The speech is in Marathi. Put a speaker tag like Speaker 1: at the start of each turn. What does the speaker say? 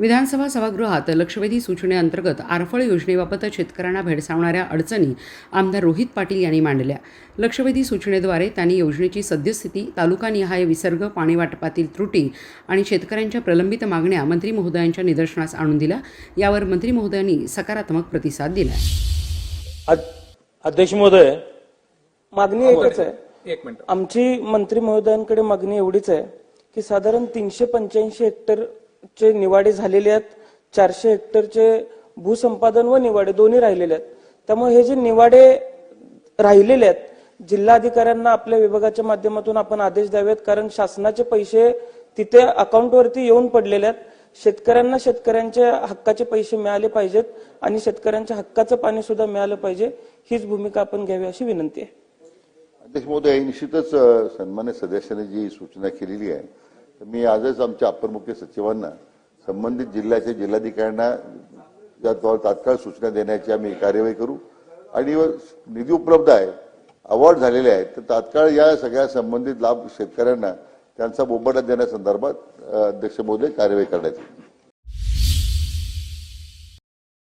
Speaker 1: विधानसभा सभागृहात लक्षवेधी सूचनेअंतर्गत आरफळ योजनेबाबत शेतकऱ्यांना भेडसावणाऱ्या अडचणी आमदार रोहित पाटील यांनी मांडल्या. लक्षवेधी सूचनेद्वारे त्यांनी योजनेची सद्यस्थिती तालुकानिहाय विसर्ग पाणी वाटपातील त्रुटी आणि शेतकऱ्यांच्या प्रलंबित मागण्या मंत्री महोदयांच्या निदर्शनास आणून दिल्या. यावर मंत्री महोदयांनी सकारात्मक प्रतिसाद दिला.
Speaker 2: अध- अध्यक्ष महोदय
Speaker 3: मागणी एकच आहे.
Speaker 4: एक मिनिट.
Speaker 3: आमची मंत्री महोदयांकडे मागणी एवढीच आहे की साधारण तीनशे पंच्याऐंशी चे निवाडे झालेले आहेत. चारशे हेक्टरचे भूसंपादन व निवाडे दोन्ही राहिलेले आहेत. त्यामुळे हे जे निवाडे राहिलेले आहेत जिल्हाधिकाऱ्यांना आपल्या विभागाच्या माध्यमातून आपण आदेश द्यावेत कारण शासनाचे पैसे तिथे अकाउंटवरती येऊन पडलेले आहेत. शेतकऱ्यांना शेतकऱ्यांच्या हक्काचे पैसे मिळाले पाहिजेत आणि शेतकऱ्यांच्या हक्काचं पाणी सुद्धा मिळालं पाहिजे हीच भूमिका आपण घ्यावी अशी विनंती आहे.
Speaker 5: अध्यक्ष महोदय निश्चितच सन्मान्य सदस्याने जी सूचना केलेली आहे तर मी आजच आमच्या अप्पर मुख्य सचिवांना संबंधित जिल्ह्याच्या जिल्हाधिकाऱ्यांना याद्वारे तात्काळ सूचना देण्याची आम्ही कार्यवाही करू. आणि व निधी उपलब्ध आहे अवॉर्ड झालेले आहेत तर तात्काळ या सगळ्या संबंधित लाभ शेतकऱ्यांना त्यांचा मोबदला देण्यासंदर्भात अध्यक्ष महोदय कार्यवाही करण्यात येईल.